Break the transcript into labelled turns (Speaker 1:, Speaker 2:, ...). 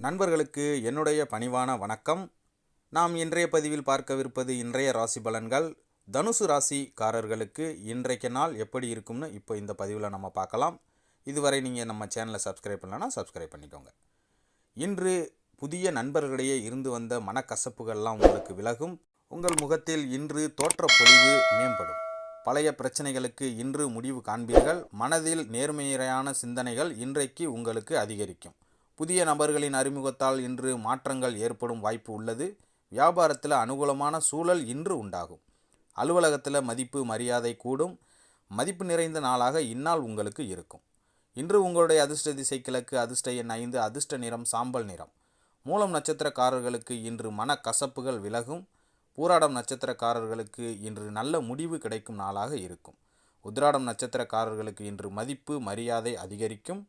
Speaker 1: நண்பர்களுக்கு என்னுடைய பணிவான வணக்கம். நாம் இன்றைய பதிவில் பார்க்கவிருப்பது இன்றைய ராசி பலன்கள். தனுசு ராசிக்காரர்களுக்கு இன்றைக்கு நாள் எப்படி இருக்கும்னு இப்போ இந்த பதிவில் நம்ம பார்க்கலாம். இதுவரை நீங்கள் நம்ம சேனலை சப்ஸ்கிரைப் பண்ணலன்னா சப்ஸ்கிரைப் பண்ணிக்கோங்க. இன்று புதிய நண்பர்களிடையே இருந்து வந்த மனக்கசப்புகள்லாம் உங்களுக்கு விலகும். உங்கள் முகத்தில் இன்று தோற்ற பொழிவு மேம்படும். பழைய பிரச்சனைகளுக்கு இன்று முடிவு காண்பீர்கள். மனதில் நேர்மையான சிந்தனைகள் இன்றைக்கு உங்களுக்கு அதிகரிக்கும். புதிய நபர்களின் அறிமுகத்தால் இன்று மாற்றங்கள் ஏற்படும் வாய்ப்பு உள்ளது. வியாபாரத்தில் அனுகூலமான சூழல் இன்று உண்டாகும். அலுவலகத்தில் மதிப்பு மரியாதை கூடும். மதிப்பு நிறைந்த நாளாக இந்நாள் உங்களுக்கு இருக்கும். இன்று உங்களுடைய அதிர்ஷ்ட திசை கிழக்கு அதிர்ஷ்ட எண் ஐந்து அதிர்ஷ்ட நிறம் சாம்பல் நிறம். மூலம் நட்சத்திரக்காரர்களுக்கு இன்று மன கசப்புகள் விலகும். பூராடம் நட்சத்திரக்காரர்களுக்கு இன்று நல்ல முடிவு கிடைக்கும் நாளாக இருக்கும். உத்ராடம் நட்சத்திரக்காரர்களுக்கு இன்று மதிப்பு மரியாதை அதிகரிக்கும்.